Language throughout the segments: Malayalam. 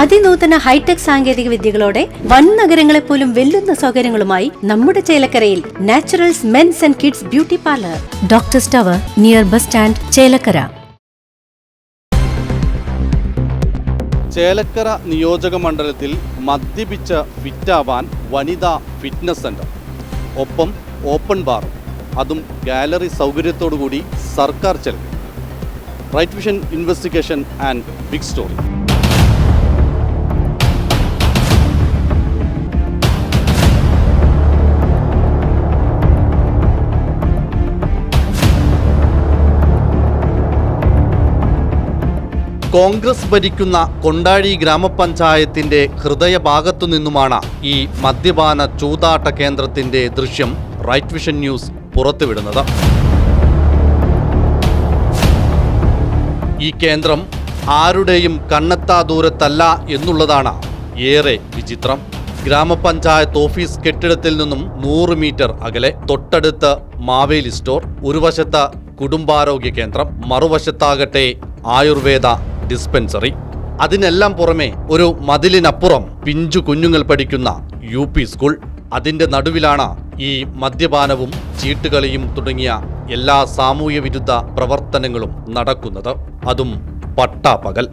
അതിനൂതന ഹൈടെക് സാങ്കേതിക വിദ്യകളോടെ വൻ നഗരങ്ങളെ പോലും വെല്ലുന്ന സൗകര്യങ്ങളുമായി നമ്മുടെ ചേലക്കരയിൽ naturals men's and kids beauty parlour. Doctor സ്റ്റവർ near bus stand Chelakkara. Chelakkara നിയോജക മണ്ഡലത്തിൽ മദ്യപിച്ച് ഫിറ്റാവാൻ വനിതാ ഫിറ്റ്നസ് സെന്റർ. ഒപ്പം ഓപ്പൺ ബാർ അതും ഗാലറി സൗകര്യത്തോടുകൂടി സർക്കാർ ചെലവ് right vision investigation and big story. Congress ഭരിക്കുന്ന കൊണ്ടാഴി ഗ്രാമപഞ്ചായത്തിന്റെ ഹൃദയഭാഗത്തു നിന്നുമാണ് ഈ മദ്യപാന ചൂതാട്ട കേന്ദ്രത്തിന്റെ ദൃശ്യം റൈറ്റ് വിഷൻ ന്യൂസ് പുറത്തുവിടുന്നത്. ഈ കേന്ദ്രം ആരുടെയും കണ്ണെത്താ ദൂരത്തല്ല എന്നുള്ളതാണ് ഏറെ വിചിത്രം. ഗ്രാമപഞ്ചായത്ത് ഓഫീസ് കെട്ടിടത്തിൽ നിന്നും നൂറ് മീറ്റർ അകലെ. തൊട്ടടുത്ത് മാവേലി സ്റ്റോർ ഒരു വശത്ത് കുടുംബാരോഗ്യ കേന്ദ്രം മറുവശത്താകട്ടെ ആയുർവേദ ഡിസ്പെൻസറി. അതിനെല്ലാം പുറമെ ഒരു മതിലിനപ്പുറം പിഞ്ചു കുഞ്ഞുങ്ങൾ പഠിക്കുന്ന യു പി സ്കൂൾ. അതിന്റെ നടുവിലാണ് ഈ മദ്യപാനവും ചീട്ടുകളിയും തുടങ്ങിയ എല്ലാ സാമൂഹ്യ വിരുദ്ധ പ്രവർത്തനങ്ങളും നടക്കുന്നത്. അതും പട്ടാപ്പകൽ.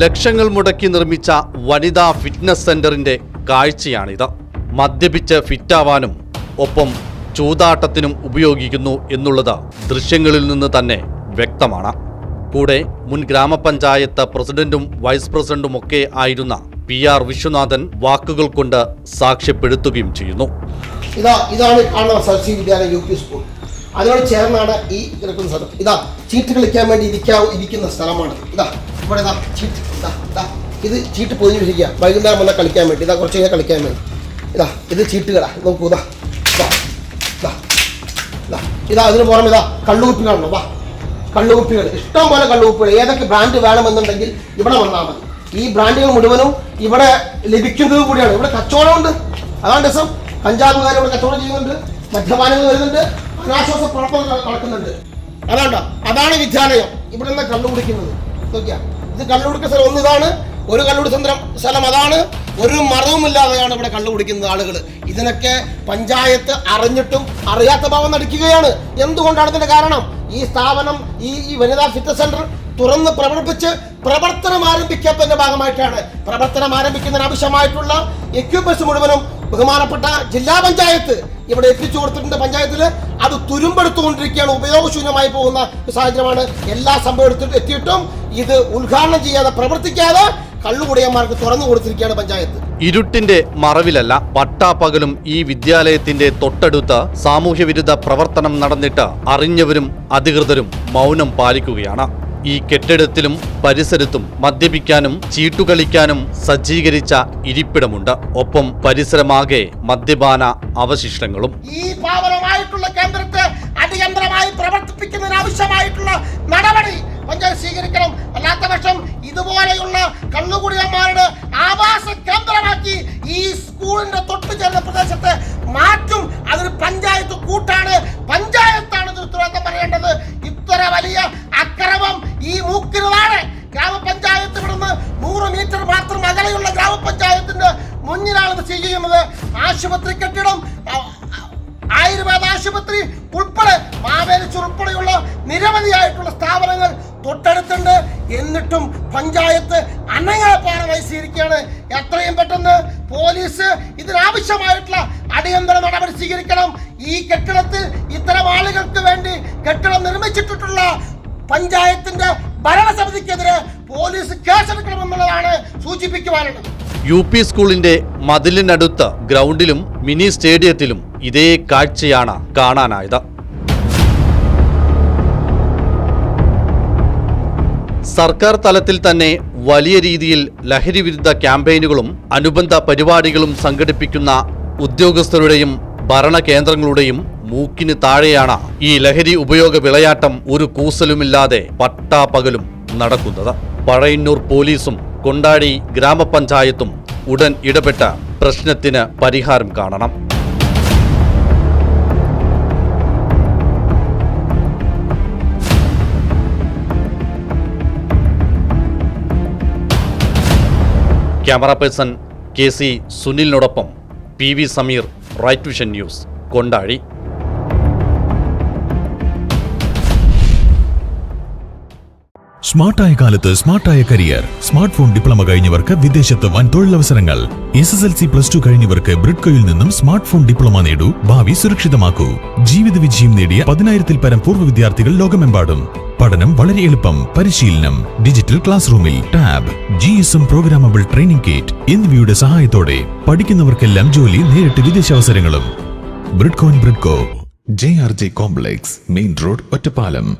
ലക്ഷങ്ങൾ മുടക്കി നിർമ്മിച്ച വനിതാ ഫിറ്റ്നസ് സെന്ററിന്റെ കാഴ്ചയാണിത്. മദ്യപിച്ച് ഫിറ്റാവാനും ഒപ്പം ചൂതാട്ടത്തിനും ഉപയോഗിക്കുന്നു എന്നുള്ളത് ദൃശ്യങ്ങളിൽ നിന്ന് തന്നെ വ്യക്തമാണ്. കൂടെ മുൻ ഗ്രാമപഞ്ചായത്ത് പ്രസിഡന്റും വൈസ് പ്രസിഡന്റും ഒക്കെ ആയിരുന്ന പി ആർ വിശ്വനാഥൻ വാക്കുകൾ കൊണ്ട് സാക്ഷ്യപ്പെടുത്തുകയും ചെയ്യുന്നു. ഇതാ ഇതാണ് സ്കൂൾ. അതിനോട് ചേർന്നാണ് ഈ കിടക്കുന്ന സ്ഥലം. ഇതാ ചീട്ട് കളിക്കാൻ വേണ്ടി ഇരിക്കാ ഇരിക്കുന്ന സ്ഥലമാണ്. ഇതാ ഇവിടെ ഇതാ ചീട്ട് ഇതാ ഇതാ. ഇത് ചീട്ട് പൊതിഞ്ഞിരിക്കുക. വൈകുന്നേരം വന്നാൽ കളിക്കാൻ വേണ്ടി. ഇതാ കുറച്ച് കഴിഞ്ഞാൽ കളിക്കാൻ വേണ്ടി. ഇതാ ഇത് ചീട്ടുകളാ. നോക്കൂ ഇതാ. ഇതാ അതിന് പുറമെ ഇതാ കള്ളുകുപ്പികളുണ്ടോ വാ. കള്ളുകുപ്പികൾ. ഇഷ്ടം പോലെ കള്ളുകുപ്പികൾ. ഏതൊക്കെ ബ്രാൻഡ് വേണമെന്നുണ്ടെങ്കിൽ ഇവിടെ വന്നാൽ മതി. ഈ ബ്രാൻഡുകൾ മുഴുവനും ഇവിടെ ലഭിക്കുന്നത് കൂടിയാണ്. ഇവിടെ കച്ചവടമുണ്ട് അതാണ് രസം. കഞ്ചാവുകാർ ഇവിടെ കച്ചവടം ചെയ്യുന്നുണ്ട്. മദ്യപാനങ്ങൾ വരുന്നുണ്ട്. അനാശ്വാസ പ്രവർത്തനങ്ങൾ നടക്കുന്നുണ്ട്. അതാണ്ടോ. അതാണ് വിദ്യാലയം. ഇവിടെ നിന്ന് കള്ളുകുടിക്കുന്നത്. നോക്കിയാ. ഇത് കള്ളുകുടിക്കുന്ന സ്ഥലം. ഒന്ന് ഇതാണ്. ഒരു കള്ളുകുടി സ്ഥലം അതാണ്. ഒരു മറവുമില്ലാതെയാണ് ഇവിടെ കള്ളു കുടിക്കുന്ന ആളുകൾ ഇതിനൊക്കെ പഞ്ചായത്ത് അറിഞ്ഞിട്ടും അറിയാത്ത ഭാവം നടിക്കുകയാണ്. എന്തുകൊണ്ടാണ് ഇതിന്റെ കാരണം? ഈ സ്ഥാപനം ഈ ഈ വനിതാ ഫിറ്റ്നസ് സെന്റർ തുറന്ന് പ്രവർത്തിച്ച് പ്രവർത്തനം ആരംഭിക്കാത്തതിന്റെ ഭാഗമായിട്ടാണ്. പ്രവർത്തനം ആരംഭിക്കുന്നതിന് ആവശ്യമായിട്ടുള്ള എക്യുപ്മെന്റ്സ് മുഴുവനും ബഹുമാനപ്പെട്ട ജില്ലാ പഞ്ചായത്ത് ഇവിടെ എത്തിച്ചു കൊടുത്തിട്ടുണ്ട് പഞ്ചായത്തിൽ അത് തുരുമ്പെടുത്തുകൊണ്ടിരിക്കുകയാണ്. ഉപയോഗശൂന്യമായി പോകുന്ന സാഹചര്യമാണ് എല്ലാ സംഭവം എത്തിയിട്ടും ഇത് ഉദ്ഘാടനം ചെയ്യാതെ പ്രവർത്തിക്കാതെ കള്ളുകുടിയന്മാർക്ക് തുറന്നു കൊടുത്തിരിക്കുകയാണ് പഞ്ചായത്ത്. ഇരുട്ടിന്റെ മറവിലല്ല പട്ടാപ്പകലും ഈ വിദ്യാലയത്തിന്റെ തൊട്ടടുത്ത് സാമൂഹ്യവിരുദ്ധ പ്രവർത്തനം നടന്നിട്ട് അറിഞ്ഞവരും അധികൃതരും മൗനം പാലിക്കുകയാണ്. ഈ കെട്ടിടത്തിലും പരിസരത്തും മദ്യപിക്കാനും ചീട്ടുകളിക്കാനും സജ്ജീകരിച്ച ഇരിപ്പിടമുണ്ട്. ഒപ്പം പരിസരമാകെ മദ്യപാന അവശിഷ്ടങ്ങളും. ഈ പാവനമായിട്ടുള്ള കേന്ദ്രത്തെ അടിയന്തരമായി പ്രവർത്തിപ്പിക്കുന്നതിന് ആവശ്യമായിട്ടുള്ള നടപടി പഞ്ചായത്ത് സ്വീകരിക്കണം. അല്ലാത്ത പക്ഷം ഇതുപോലെയുള്ള കണ്ണുകുടിയന്മാരുടെ ആവാസ കേന്ദ്രമാക്കി ഈ സ്കൂളിന്റെ തൊട്ടു ചേർന്ന പ്രദേശത്തെ മാറ്റും. അതൊരു പഞ്ചായത്ത് കൂട്ടാണ്. പഞ്ചായത്താണ് ഉത്തരവാദിത്തം പറയേണ്ടത്. ഇത്ര വലിയ അക്രമം ഈ മൂക്കിനുമാണ് ഗ്രാമപഞ്ചായത്ത് ഇവിടുന്ന് നൂറ് മീറ്റർ മാത്രം അകലെയുള്ള ഗ്രാമപഞ്ചായത്തിന്റെ മുന്നിലാണ് ഇത് ചെയ്യുന്നത്. ആശുപത്രി കെട്ടിടം ആയുർവേദ ആശുപത്രി ഉൾപ്പെടെ മാവേലിച്ച് ഉൾപ്പെടെയുള്ള നിരവധിയായിട്ടുള്ള സ്ഥാപനങ്ങൾ തൊട്ടടുത്തുണ്ട്. എന്നിട്ടും പഞ്ചായത്ത് അനങ്ങാപ്പാറമായി വഹിച്ചിരിക്കുകയാണ് എത്രയും പെട്ടെന്ന് പോലീസ് ഇതിനാവശ്യമായിട്ടുള്ള അടിയന്തര നടപടി സ്വീകരിക്കണം. ഈ കെട്ടിടത്തിൽ ഇത്തരം ആളുകൾക്ക് വേണ്ടി കെട്ടിടം നിർമ്മിച്ചിട്ടുള്ള പഞ്ചായത്തിന്റെ ഭരണസമിതിക്കെതിരെ പോലീസ് കേസെടുക്കണമെന്നുള്ളതാണ് സൂചിപ്പിക്കുവാനുള്ളത്. യു പി സ്കൂളിന്റെ മതിലിനടുത്ത ഗ്രൗണ്ടിലും മിനി സ്റ്റേഡിയത്തിലും ഇതേ കാഴ്ചയാണ് കാണാനായത്. സർക്കാർ തലത്തിൽ തന്നെ വലിയ രീതിയിൽ ലഹരി വിരുദ്ധ ക്യാമ്പയിനുകളും അനുബന്ധ പരിപാടികളും സംഘടിപ്പിക്കുന്ന ഉദ്യോഗസ്ഥരുടെയും ഭരണകേന്ദ്രങ്ങളുടെയും മൂക്കിന് താഴെയാണ് ഈ ലഹരി ഉപയോഗ വിളയാട്ടം ഒരു കൂസലുമില്ലാതെ പട്ടാപ്പകലും നടക്കുന്നത്. പഴയന്നൂർ പോലീസും കൊണ്ടാടി ഗ്രാമപഞ്ചായത്തും ഉടൻ ഇടപെട്ട പ്രശ്നത്തിന് പരിഹാരം കാണണം. Camera person K C സുനിലിനോടൊപ്പം P V Sameer right vision news കൊണ്ടാടി സ്മാർട്ടായ കാലത്ത് സ്മാർട്ടായ കരിയർ സ്മാർട്ട് ഫോൺ ഡിപ്ലോമ കഴിഞ്ഞവർക്ക് വിദേശത്ത് വൻ തൊഴിലവസരങ്ങൾ. S S L C plus two കഴിഞ്ഞവർക്ക് ബ്രിഡ്കോയിൽ നിന്നും സ്മാർട്ട് ഫോൺ ഡിപ്ലോമ നേടൂ. ഭാവി സുരക്ഷിതമാക്കൂ. ജീവിത വിജയം നേടിയ പതിനായിരത്തിൽ പരം പൂർവ വിദ്യാർത്ഥികൾ ലോകമെമ്പാടും. പഠനം വളരെ എളുപ്പം. പരിശീലനം ഡിജിറ്റൽ ക്ലാസ് റൂമിൽ tab G S M programmable training kit എന്നിവയുടെ സഹായത്തോടെ പഠിക്കുന്നവർക്കെല്ലാം ജോലി നേരിട്ട് വിദേശാവസരങ്ങളും. ബ്രിഡ്കോൻ Bridco J R J complex main road Ottapalam.